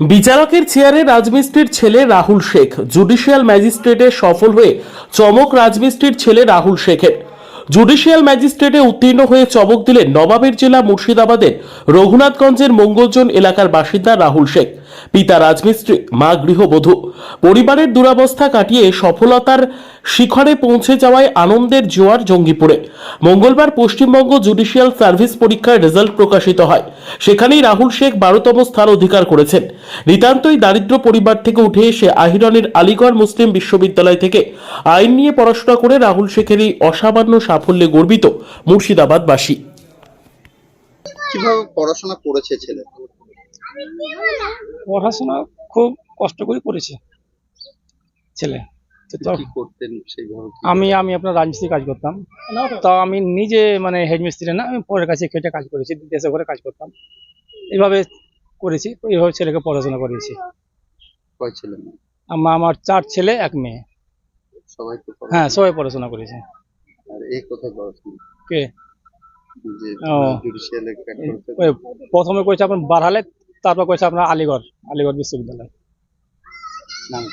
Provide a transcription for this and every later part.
বিচারকের চেয়ারে রাজমিস্ত্রির ছেলে রাহুল শেখ। জুডিশিয়াল ম্যাজিস্ট্রেটে সফল হয়ে চমক রাজমিস্ত্রির ছেলে রাহুল শেখের। জুডিশিয়াল ম্যাজিস্ট্রেটে উত্তীর্ণ হয়ে চমক দিলেন নবাবের জেলা মুর্শিদাবাদের রঘুনাথগঞ্জের মঙ্গলজন এলাকার বাসিন্দা রাহুল শেখ। পিতা রাজমিস্ত্রি, মা গৃহবধূ। পরিবারের দুরাবস্থা কাটিয়ে সফলতার শিখরে পৌঁছে যাওয়ায় আনন্দের জোয়ার জঙ্গিপুরে। মঙ্গলবার পশ্চিমবঙ্গ জুডিশিয়াল সার্ভিস পরীক্ষার রেজাল্ট প্রকাশিত হয়। সেখানেই রাহুল শেখ বারোতম স্থান অধিকার করেছেন। নিতান্তই দারিদ্র পরিবার থেকে উঠে এসে আহিরনের আলিগড় মুসলিম বিশ্ববিদ্যালয় থেকে আইন নিয়ে পড়াশোনা করে রাহুল শেখের এই অসামান্য সাফল্যে গর্বিত মুর্শিদাবাদবাসী। কীভাবে পড়াশোনা করেছে ছেলে পড়াশোনা খুব কষ্ট করে করেছে ছেলে। করতেন সেইভাবে? আমি আমি আপনার রাজমিস্ত্রি কাজ করতাম। তো আমি নিজে মানে হেডমিস্ত্রি না আমি পরের কাছে খেটে কাজ করেছি দেশে ঘরে কাজ করতাম। এইভাবে করেছি এইভাবে ছেলেকে পড়াশোনা করিয়েছি। কয় ছেলে? আমার আমার চার ছেলে এক মেয়ে। সবাই হ্যাঁ সবাই পড়াশোনা করেছে। আর এই কোথায় পড়াশোনা? কে? ও। করেছে প্রথমে করেছে আপনার বারহালে তারপর করেছে আপনার আলিগড় আলিগড় বিশ্ববিদ্যালয়। নাম?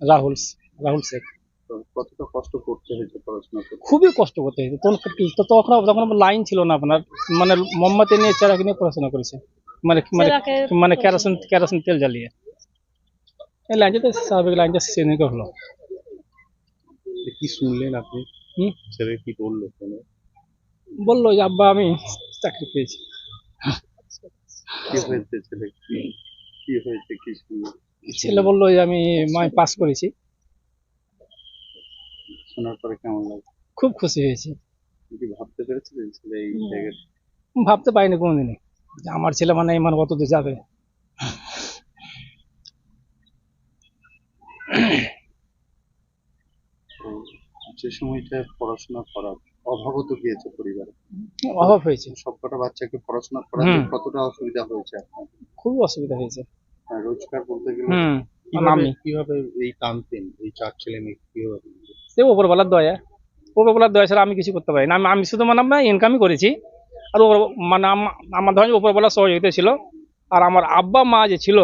রাহুল রাহুল শেখ। কতটা কষ্ট করতে হয়েছে পড়াশোনা খুবই কষ্ট করতে হয়েছে। তখন তো তখন তখন লাইন ছিল না আপনার মানে মোমবাতি নিয়ে চেরাকে নিয়ে পড়াশোনা করেছে। মানে মানে মানে কেরোসিন কেরোসিন তেল জ্বালিয়ে। এই লাইনটা তো স্বাভাবিক লাইনটা সেদিনকে হলো। কি শুনলেন আপনি? হুম? ছেলে কি বলল বলল যে আব্বা আমি চাকরি পেয়েছি। কি হয়েছে ছেলে? কি হয়েছে কি ছেলে? বলল যে আমি মাই পাস করেছি। শোনার পরে কেমন লাগে খুব খুশি হয়েছি। কি ভাবতে পেরেছিলেন ছেলে এই জায়গায় ভাবতে পারিনি কোনোদিনই যে আমার ছেলে মানে এই মানে কত দূর যাবে যে সময়টা পড়াশোনা করা অভাবও তো গিয়েছে পরিবারে। অভাব হয়েছে। সবকটা বাচ্চাকে পড়াশোনা করাতে। কতটা অসুবিধা হয়েছে আপনার? খুবই অসুবিধা হয়েছে। রোজগার বলতে গেলে কীভাবে আমি কীভাবে এই টানতেন এই চার ছেলে মেয়ে কীভাবে সে ওপরবেলার দয়া। ওপরবেলার দয়া ছাড়া আমি কিছু করতে পারি না। আমি আমি শুধু মানে আমরা ইনকামই করেছি। আর মানে আমার ধরেন সহযোগিতা ছিল। আর আমার আব্বা মা যে ছিল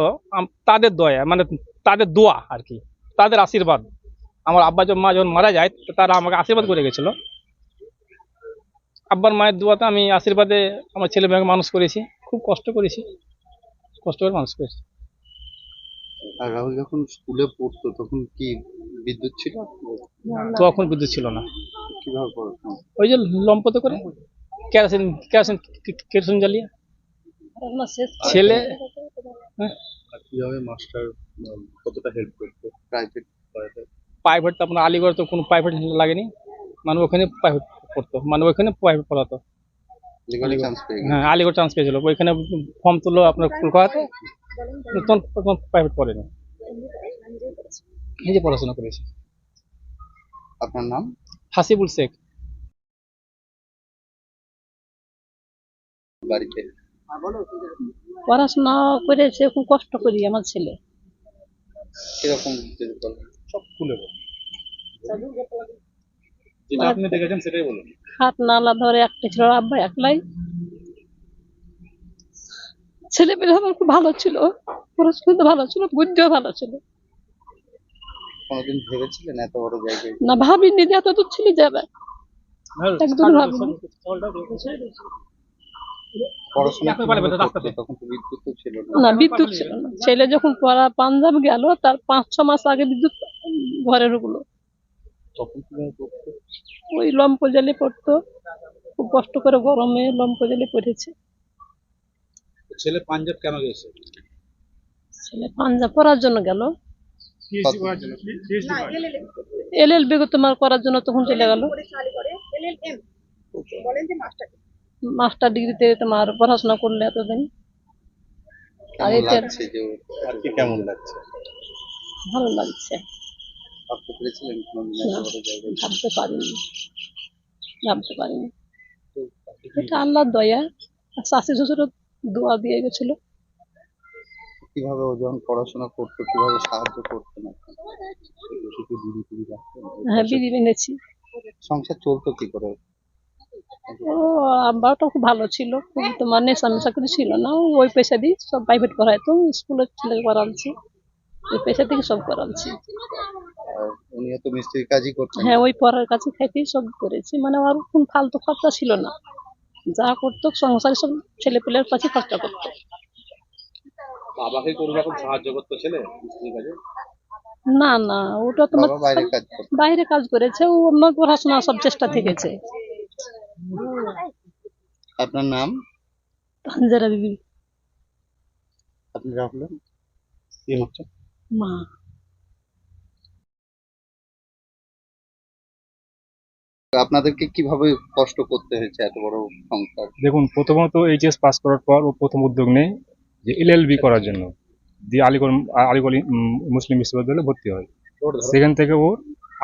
তাদের দয়া মানে তাদের দোয়া আর কি। তাদের আশীর্বাদ। আমার আব্বা যখন মা যখন মারা যায় তারা আমাকে আশীর্বাদ করে গেছিল। আব্বার মায়ের দোয়াতে আমি আশীর্বাদে আমার ছেলে মেয়েকে মানুষ করেছি। খুব কষ্ট করেছি। কষ্ট করে মানুষ করেছি। আর রাহুল যখন স্কুলে পড়তো তখন কি বিদ্যুৎ ছিল? তখন বিদ্যুৎ ছিল না। কীভাবে পড়াশোনা ওই যে লম্পতে করে কেরোসিন কেরোসিন কেরোসিন জ্বালিয়ে। ছেলে হ্যাঁ, কীভাবে মাস্টার কতটা হেল্প করতো? প্রাইভেট প্রাইভেট তো আপনার আলিগড় তো কোনো প্রাইভেট লাগেনি। মানে ওখানে প্রাইভেট পড়তো মানে ওইখানে প্রাইভেট পড়াতো। হ্যাঁ আলিগড় চান্স পেয়েছিল। ওইখানে ফর্ম তুললো আপনার কলকাতাতে। তখন তখন প্রাইভেট পড়েনি। নিজে পড়াশোনা করেছি। আপনার নাম? হাসিবুল শেখ। বাড়িতে? পড়াশোনা করেছে খুব কষ্ট করি আমার ছেলে। কীরকম? সব খুলে যেটা আপনি দেখেছেন সেটাই বলুন। হাত নালা ধরে একটা ছিল আব্বা একলাই। ছেলে পেলে আমার খুব ভালো ছিল পড়াশোনা ভালো ছিল বুদ্ধিও ভালো ছিল। কোনোদিন ভেবেছিলেন এত বড় জায়গায়? না ভাবিনি যে এত দূর ছিল যাবে। একদম ভাবিনি। না। না বিদ্যুৎ ছিল না। ছেলে যখন পড়া পাঞ্জাব গেল তার পাঁচ ছ মাস আগে বিদ্যুৎ ঘরে ঢুকলো। তখন কীভাবে ওই লম্প জালে পড়তো। খুব কষ্ট করে গরমে লম্প জালে পড়েছে ছেলে পাঞ্জাব কেন গেছে? ছেলে পাঞ্জাব পড়ার জন্য গেল। পিএইচডি করার এল এল বি তোমার করার জন্য তখন চলে গেল। মাস্টার ডিগ্রিতে তোমার পড়াশোনা করলে এতদিন। আর কেমন এটা লাগছে যে ওর- আর কি কেমন লাগছে? ভালো লাগছে। ভাবতে পেরেছিলেন কোনোদিন এত বড় জায়গায়? ভাবতে পারিনি। ভাবতে পারিনি। এটা আল্লাহর দয়া। শাশি শ্বশুরও দোয়া দিয়ে গেছিল। কীভাবে ও যখন পড়াশোনা করতো কীভাবে সাহায্য করতেন রাখতেন? হ্যাঁ বিড়ি এনেছি সংসার চলতো কি করে? ও আব্বাটা খুব ভালো ছিল। খুব তোমার নেশা মেশা কিছু ছিল না। ওই- পেশা দিয়ে সব প্রাইভেট পড়াইতো। স্কুলের ছেলেকে পড়াচ্ছি। ওই পেশা থেকে সব করাচ্ছি। উনি তো মিস্ত্রির কাজই করছেন হ্যাঁ ওই পড়ার কাছে খাইতেই সব করেছি। মানে আর কোন ফালতু খরচা ছিল না। যা করতো সংসারে সব ছেলে পেলের কাছে খরচা করতো। বাবাকে কোনো রকম সাহায্য করতো ছেলে মিস্ত্রির কাজে? না না ওটা তোমার বাইরে কাজ বাইরে কাজ করেছে ও অন্য পড়াশোনা সব চেষ্টা থেকেছে। আপনার নাম? তানজারা বিবি। আপনি রাহুল কি হচ্ছে মা। আপনাদেরকে কীভাবে কষ্ট করতে হয়েছে এত বড় সংসার দেখুন প্রথমত এইচএস পাস করার পর ও প্রথম উদ্যোগ নেই যে এলএলবি করার জন্য দিয়ে আলিগড় আলিগড় মুসলিম বিশ্ববিদ্যালয়ে ভর্তি হয়। সেখান থেকে ওর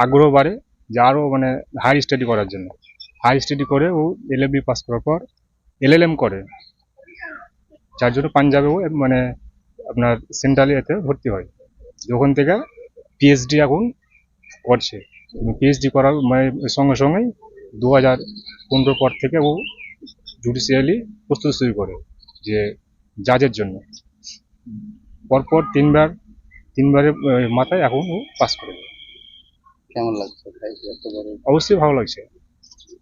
আগ্রহ বাড়ে যে আরও মানে হাই স্টাডি করার জন্য। হাই স্টাডি করে ও এলএলবি পাস করার পর এলএলএম করে। যার জন্য পাঞ্জাবে ও মানে আপনার সেন্ট্রাল এতে ভর্তি হয়। ওখান থেকে পিএইচডি এখন করছে। পিএইচডি করার মানে সঙ্গে সঙ্গেই দু হাজার পনেরো পর থেকে ও জুডিশিয়ালি প্রস্তুতি শুরু করে যে জাজের জন্য। পরপর তিনবার তিনবারের মাথায় এখন ও পাস করে। দেয়। কেমন লাগছে? ভাই এত বড়? অবশ্যই ভালো লাগছে।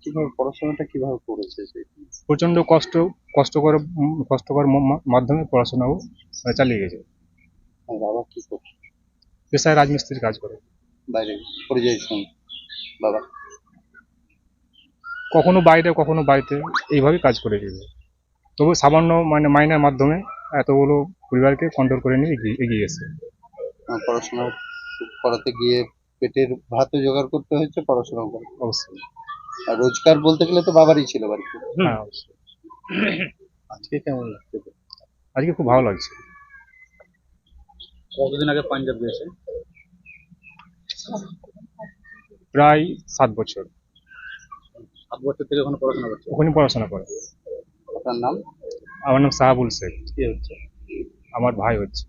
কীভাবে পড়াশোনাটা কীভাবে করেছে সে? প্রচণ্ড কষ্ট কষ্ট করে কষ্টকর মাধ্যমে পড়াশোনাও আহ, চালিয়ে গেছে। আর বাবা কি করছে? পেশায় রাজমিস্ত্রির কাজ করে। বাইরে পরিযায়ী শ্রমিক বাবা। কখনো বাইরে কখনো বাড়িতে এইভাবেই কাজ করে গেছে। তবু সামান্য মানে মাইনের মাধ্যমে এতগুলো পরিবারকে কন্ট্রোল করে নিয়ে এগিয়ে এগিয়ে গেছে। পড়াশোনা করাতে গিয়ে পেটের ভাতও জোগাড় করতে হয়েছে পড়াশোনা করে অবশ্যই। আর রোজগার বলতে গেলে তো বাবারই ছিল বাড়িতে। হ্যাঁ অবশ্যই। আজকে কেমন লাগছে? আজকে খুব ভালো লাগছে। কতদিন আগে পাঞ্জাব গিয়েছেন? প্রায় সাত বছর। সাত বছর থেকে ওখানে পড়াশোনা করছে ওখানে পড়াশোনা করে। আপনার নাম? আমার নাম সাহাবুল শেখ। কি হচ্ছে? আমার ভাই হচ্ছে।